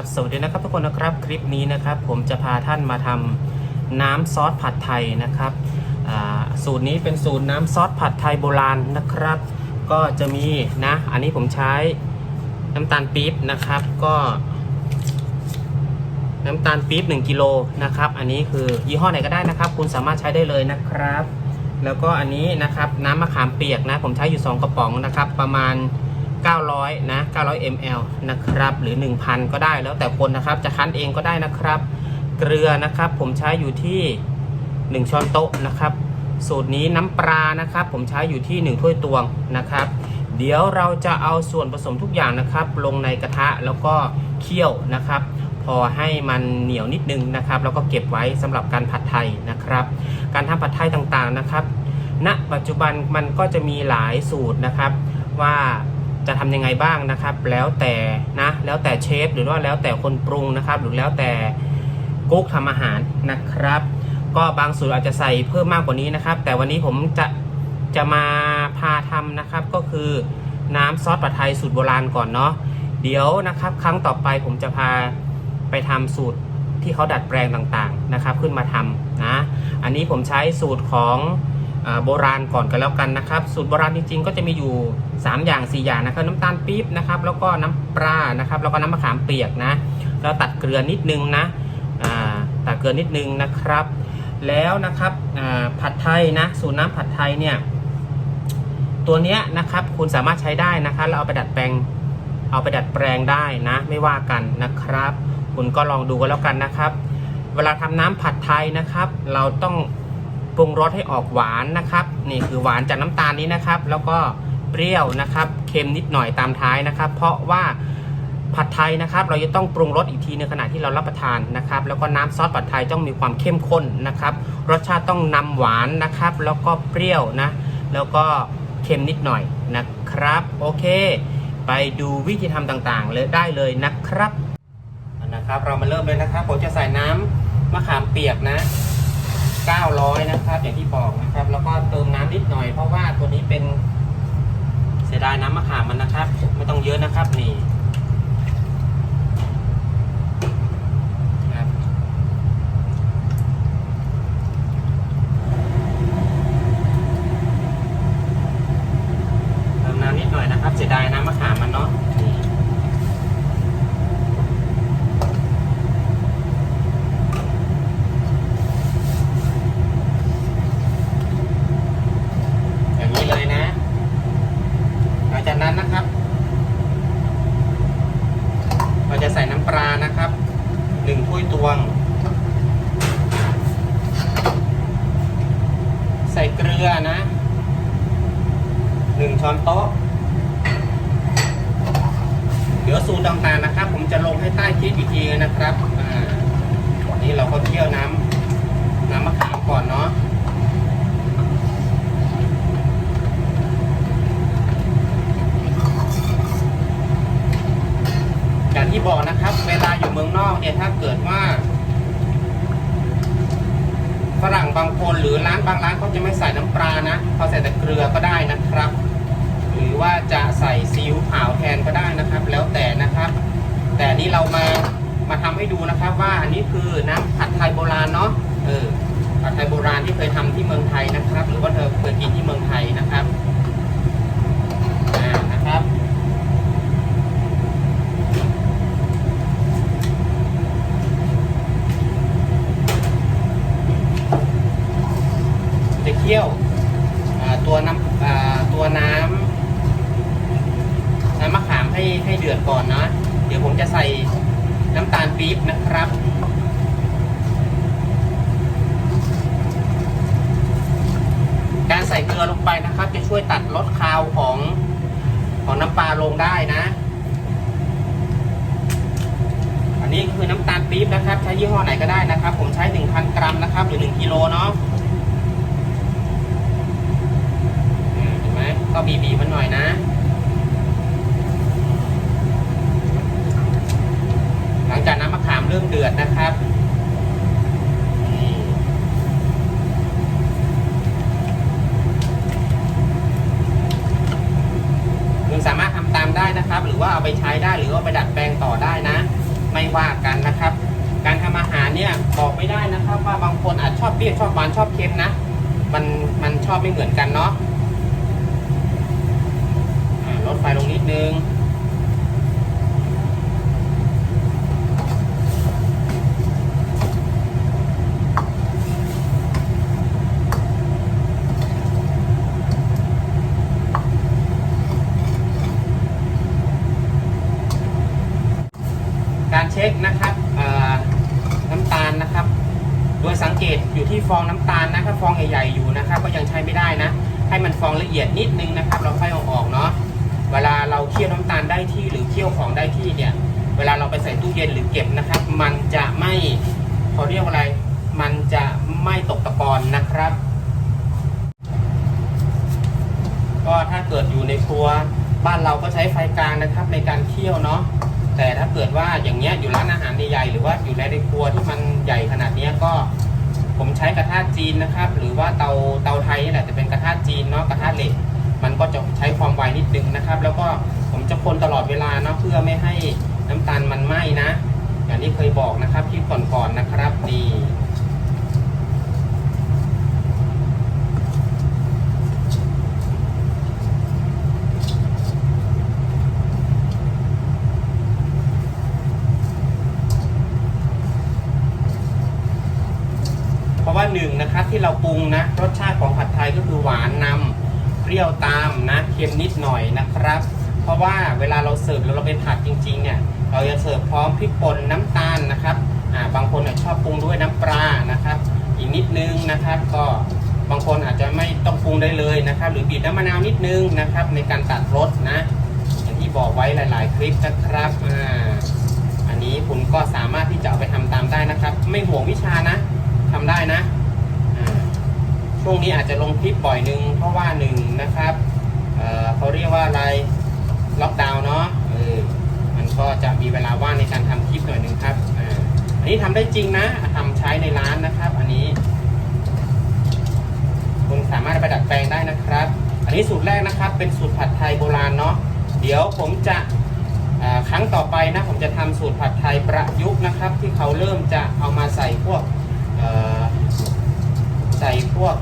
ครับสวัสดีนะครับทุกคนนะครับคลิปนี้นะครับ ผมจะพาท่านมาทำน้ำซอสผัดไทยนะครับสูตรนี้เป็นสูตรน้ำซอสผัดไทยโบราณนะครับ ก็จะมีนะอันนี้ผมใช้น้ำตาลปี๊บนะครับก็ น้ำตาลปี๊บ1กิโลนะครับอันนี้คือยี่ห้อไหนก็ได้นะครับ คุณสามารถใช้ได้เลยนะครับ แล้วก็อันนี้นะครับน้ำมะขามเปียกนะผมใช้อยู่ 2 กระป๋องนะครับประมาณ 900 นะ 900 ml นะครับ หรือ 1,000 ก็ได้แล้วแต่คนนะครับ จะคั้นเองก็ได้นะครับ เกลือนะครับ ผมใช้อยู่ที่ 1 ช้อนโต๊ะนะครับ สูตรนี้น้ำปลานะครับ ผมใช้อยู่ที่ 1 ถ้วยตวงนะครับ เดี๋ยวเราจะเอาส่วนผสมทุกอย่างนะครับ ลงในกระทะแล้วก็เคี่ยวนะครับ พอให้มันเหนียวนิดนึงนะครับ แล้วก็เก็บไว้สำหรับการผัดไทยนะครับ การทำผัดไทยต่างๆนะครับณปัจจุบันมันก็จะมีหลายสูตรนะครับว่า จะทำยังไงบ้างนะครับ แล้วแต่นะแล้วแต่เชฟหรือว่าแล้วแต่คนปรุงนะครับ หรือแล้วแต่กุ๊กทำอาหารนะครับ ก็บางสูตรอาจจะใส่เพิ่มมากกว่านี้นะครับ แต่วันนี้ผมจะจะมาพาทำนะครับก็คือน้ำซอสผัดไทยสูตรโบราณก่อนเนาะเดี๋ยวนะครับ ครั้งต่อไปผมจะพาไปทำสูตรที่เขาดัดแปลงต่างๆนะครับ ขึ้นมาทำนะ อันนี้ผมใช้สูตรของ โบราณก่อนกันแล้วกันนะครับ สูตรโบราณจริงๆ ก็จะมีอยู่ 3 อย่าง 4 อย่างนะครับ น้ำตาลปี๊บนะครับ แล้วก็น้ำปลานะครับ แล้วก็น้ำมะขามเปียกนะแล้วตัดเกลือนิดนึงนะตัดเกลือนิดนึงนะครับ แล้วนะครับผัดไทยนะสูตรน้ำผัดไทยเนี่ยตัวเนี้ยนะครับคุณสามารถใช้ได้นะครับแล้วเอาไปดัดแปลงเอาไปดัดแปลงได้นะ ไม่ว่ากันนะครับ คุณก็ลองดูกันแล้วกันนะครับ เวลาทำน้ำผัดไทยนะครับ เราต้อง รุงรสให้ออกหวานนะครับ นี่คือหวานจากน้ำตาลนี้นะครับ แล้วก็เปรี้ยวนะครับ เค็มนิดหน่อยตามท้ายนะครับ เพราะว่าผัดไทยนะครับ เราจะต้องปรุงรสอีกทีในขณะที่เรารับประทานนะครับ แล้วก็น้ำซอสผัดไทยต้องมีความเข้มข้นนะครับ รสชาติต้องนำหวานนะครับ แล้วก็เปรี้ยวนะ แล้วก็เค็มนิดหน่อยนะครับ โอเค ไปดูวิธีทำต่างๆ เลยได้เลยนะครับนะครับ เรามาเริ่มเลยนะครับผมจะใส่น้ำมะขามเปียกนะ 900 นะครับ อย่างที่บอกนะครับ แล้วก็เติมน้ำนิดหน่อย เพราะว่าตัวนี้เป็นเสียดายน้ำมะขามมันนะครับ ไม่ต้องเยอะนะครับนี่ครับเติมน้ำนิดหน่อยนะครับ เสียดายน้ำมะขามมันเนาะนี่ อย่างนี้เลยนะ หลังจากนั้นนะครับ เราจะใส่น้ำปลานะครับหนึ่งถ้วยตวง ใส่เก ลือนะหนึ่งช้อนโต๊ะ เดี๋ยวสูตรต่างๆนะครับ ผมจะลงให้ใต้คลิปอีกทีนะครับอ่านี่เราก็เคี่ยวน้ำน้ำมะขามก่อนเนาะอย่างที่บอกนะครับ เวลาอยู่เมืองนอกเนี่ยถ้าเกิดว่า ฝรั่งบางคนหรือร้านบางร้านเขาจะไม่ใส่น้ำปลานะเขาใส่แต่เกลือก็ได้นะครับ หรือว่าจะใส่ซีอิ๊วขาวแทนก็ได้นะครับ แล้วแต่นะครับ แต่นี่เรามามาทำให้ดูนะครับว่าอันนี้คือน้ำผัดไทยโบราณเนาะเออผัดไทยโบราณที่เคยทำที่เมืองไทยนะครับ หรือว่าเธอเคยกินที่เมืองไทยนะครับอ่านะครับ จะเคี่ยวตัวน้ำตัวน้ำน้ำมะขามให้ให้เดือดก่อนนะ เดี๋ยวผมจะใส่น้ำตาลปี๊บนะครับการใส่เกลือลงไปนะครับ จะช่วยตัดรสคาวของของน้ำปลาลงได้นะ อันนี้คือน้ำตาลปี๊บนะครับ ใช้ยี่ห้อไหนก็ได้นะครับ ผมใช้ 1,000 กรัมนะครับ หรือ 1กิโลเนาะ อ่าเห็นไหม ก็บีบีมันหน่อยนะ หลังจากน้ำมะขามเริ่มเดือดนะครับคุณสามารถทำตามได้นะครับ หรือว่าเอาไปใช้ได้หรือว่าไปดัดแปลงต่อได้นะ ไม่ว่ากันนะครับ การทำอาหารเนี่ยบอกไม่ได้นะครับ ว่าบางคนอาจชอบเปรี้ยวชอบหวานชอบเค็มนะ มันมันชอบไม่เหมือนกันเนาะ ลดไฟลงนิดนึงการเช็คนะครับน้ำตาลนะครับ โดยสังเกตอยู่ที่ฟองน้ำตาลนะครับ ฟองใหญ่ๆอยู่นะครับ ก็ยังใช้ไม่ได้นะ ให้มันฟองละเอียดนิดนึงนะครับ เราค่อยเอาออกเนาะ เวลาเราเคี่ยวน้ำตาลได้ที่หรือเคี่ยวของได้ที่เนี่ย เวลาเราไปใส่ตู้เย็นหรือเก็บนะครับ มันจะไม่เขาเรียกว่าอะไร มันจะไม่ตกตะกอนนะครับ ก็ถ้าเกิดอยู่ในครัวบ้านเราก็ใช้ไฟกลางนะครับ ในการเคี่ยวเนาะแต่ถ้าเกิดว่าอย่างเงี้ยอยู่ร้านอาหารใหญ่ๆหรือว่าอยู่ในครัวที่มันใหญ่ขนาดเนี้ยก็ ผมใช้กระทะจีนนะครับ หรือว่าเตาเตาไทยนี่แหละจะเป็นกระทะจีนเนาะกระทะเหล็ก มันก็จะใช้ความไวนิดนึงนะครับ แล้วก็ผมจะคนตลอดเวลาเนาะเพื่อไม่ให้น้ำตาลมันไหม้นะ อย่างที่เคยบอกนะครับคลิปก่อนๆนะครับนี่เพราะว่าหนึ่งนะครับที่เราปรุงนะรสชาติของผัดไทยก็คือหวานนำเปรี้ยวตามนะเค็มนิดหน่อยนะครับ เพราะว่าเวลาเราเสิร์ฟแล้วเราไปผัดจริงๆเนี่ยเราจะเสิร์ฟพร้อมพริกป่นน้ำตาลนะครับอ่าบางคนชอบปรุงด้วยน้ำปลานะครับ อีกนิดนึงนะครับ ก็บางคนอาจจะไม่ต้องปรุงได้เลยนะครับ หรือบีบน้ำมะนาวนิดนึงนะครับ ในการตัดรสนะ อย่างที่บอกไว้หลาย ๆ คลิปนะครับอ่าอันนี้คุณก็สามารถที่จะเอาไปทำตามได้นะครับ ไม่ห่วงวิชานะทำได้นะ ช่วงนี้อาจจะลงคลิปบ่อยหนึ่งเพราะว่าหนึ่งนะครับเเขาเรียกว่าอะไรล็อกดาวน์เนาะเออมันก็จะมีเวลาว่างในการทำคลิปหน่อยหนึ่งครับอ่าอันนี้ทำได้จริงนะทำใช้ในร้านนะครับ อันนี้ คุณสามารถไปดัดแปลงได้นะครับ อันนี้สูตรแรกนะครับ เป็นสูตรผัดไทยโบราณเนาะเดี๋ยวผมจะครั้งต่อไปนะผมจะทำสูตรผัดไทยประยุกต์นะครับ ที่เขาเริ่มจะเอามาใส่พวกใส่พวก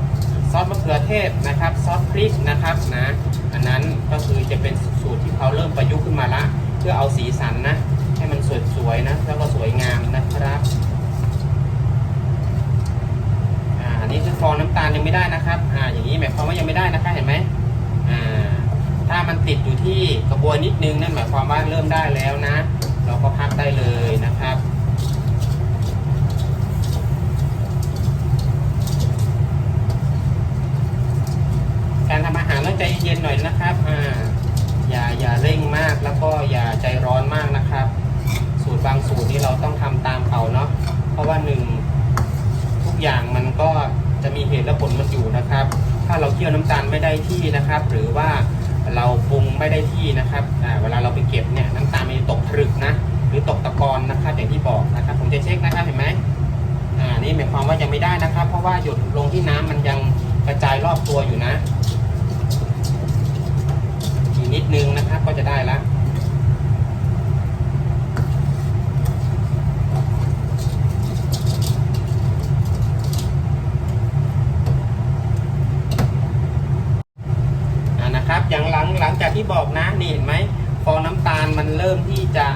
ซอสมะเขือเทศนะครับซอสพริกนะครับนะอันนั้นก็คือจะเป็นสูตรที่เขาเริ่มประยุกต์ขึ้นมาละ เพื่อเอาสีสันนะ ให้มันสวยๆนะแล้วก็สวยงามนะครับอ่าอันนี้คือฟองน้ำตาลยังไม่ได้นะครับอ่าอย่างนี้หมายความว่ายังไม่ได้นะคะเห็นไหมอ่าถ้ามันติดอยู่ที่กระบวยนิดนึงนั่นหมายความว่าเริ่มได้แล้วนะ เราก็พักได้เลยนะครับ การทำอาหารต้องใจเย็นๆหน่อยนะครับ อ่า อย่าอย่าเร่งมากแล้วก็อย่าใจร้อนมากนะครับ สูตรบางสูตรนี้เราต้องทำตามเขาเนาะ เพราะว่าหนึ่งทุกอย่างมันก็จะมีเหตุและผลมันอยู่นะครับ้ำเคี่ยวน้ำตาลไม่ได้ที่นะครับ หรือว่าเราปรุงไม่ได้ที่นะครับเวลาเราไปเก็บเนี่ยน้ำตาลมันจะตกผลึกนะหรือตกตะกอนนะครับอย่างที่บอกนะครับ ผมจะเช็คนะครับเห็นไหมอ่านี่หมายความว่ายังไม่ได้นะครับ เพราะว่าหยดลงที่น้ำมันยังกระจายรอบตัวอยู่นะอีกนิดนึงนะครับก็จะได้ละอ่านะครับอย่างหลังหลังจากที่บอกนะนี่เห็นไหมฟองน้ำตาลมันเริ่มที่จะ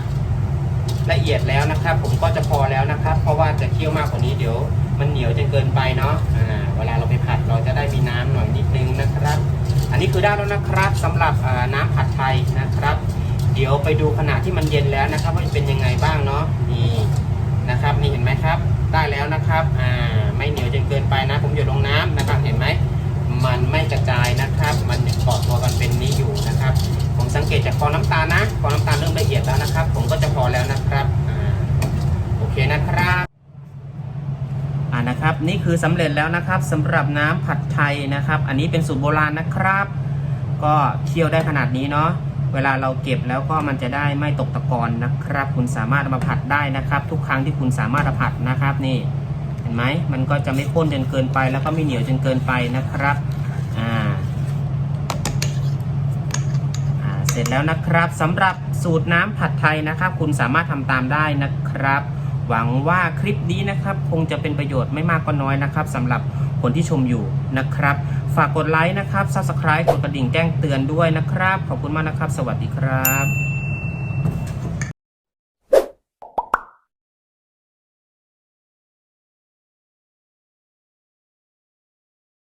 ละเอียดแล้วนะครับ ผมก็จะพอแล้วนะครับ เพราะว่า จะเคี่ยวมากกว่านี้เดี๋ยว มันเหนียวจนเกินไปเนาะอ่าเวลาเราไปผัดเราจะได้มีน้ำหน่อยนิดนึงนะครับ อันนี้คือได้แล้วนะครับสำหรับน้ำผัดไทยนะครับ เดี๋ยวไปดูขณะที่มันเย็นแล้วนะครับว่าจะเป็นยังไงบ้างเนาะนี่นะครับนี่เห็นไหมครับ ได้แล้วนะครับอ่าไม่เหนียวจนเกินไปนะ ผมหยดลงน้ำนะครับเห็นไหมมันไม่กระจายนะครับ มันยังเกาะตัวกันเป็นนี้อยู่นะครับ ผมสังเกตจากฟองน้ำตาลนะฟองน้ำตาลเริ่มละเอียดแล้วนะครับ ผมก็จะพอแล้วนะครับโอเคนะครับับนี่คือสำเร็จแล้วนะครับสำหรับน้ำผัดไทยนะครับ อันนี้เป็นสูตรโบราณนะครับ ก็เคี่ยวได้ขนาดนี้เนาะเวลาเราเก็บแล้วก็มันจะได้ไม่ตกตะกอนนะครับ คุณสามารถมาผัดได้นะครับ ทุกครั้งที่คุณสามารถเอาผัดนะครับนี่เห็นไหมมันก็จะไม่ข้นจนเกินไป แล้วก็ไม่เหนียวจนเกินไปนะครับอ่าเสร็จแล้วนะครับสำหรับสูตรน้ำผัดไทยนะครับ คุณสามารถทำตามได้นะครับ หวังว่าคลิปนี้นะครับคงจะเป็นประโยชน์ไม่มากก็น้อยนะครับสำหรับคนที่ชมอยู่นะครับ ฝากกดไลค์นะครับ Subscribe กดกระดิ่งแจ้งเตือนด้วยนะครับ ขอบคุณมากนะครับ สวัสดีครับ